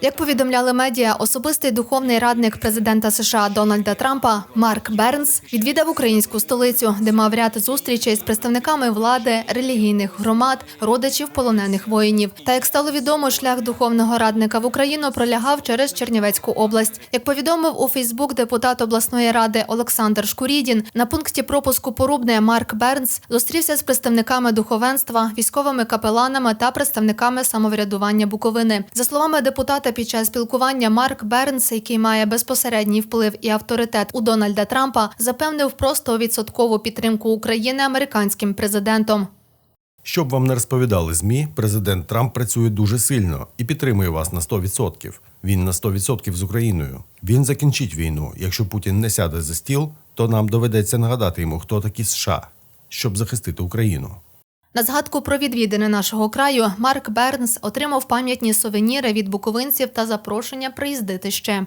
Як повідомляли медіа, особистий духовний радник президента США Дональда Трампа Марк Бернс відвідав українську столицю, де мав ряд зустрічей з представниками влади, релігійних громад, родичів полонених воїнів. Та як стало відомо, шлях духовного радника в Україну пролягав через Чернівецьку область. Як повідомив у Фейсбук депутат обласної ради Олександр Шкурідін, на пункті пропуску Порубне Марк Бернс зустрівся з представниками духовенства, військовими капеланами та представниками самоврядування Буковини. За словами депутата, під час спілкування Марк Бернс, який має безпосередній вплив і авторитет у Дональда Трампа, запевнив про 100% підтримку України американським президентом. Щоб вам не розповідали ЗМІ, президент Трамп працює дуже сильно і підтримує вас на 100%. Він на 100% з Україною. Він закінчить війну. Якщо Путін не сяде за стіл, то нам доведеться нагадати йому, хто такі США, щоб захистити Україну. На згадку про відвідини нашого краю Марк Бернс отримав пам'ятні сувеніри від буковинців та запрошення приїздити ще.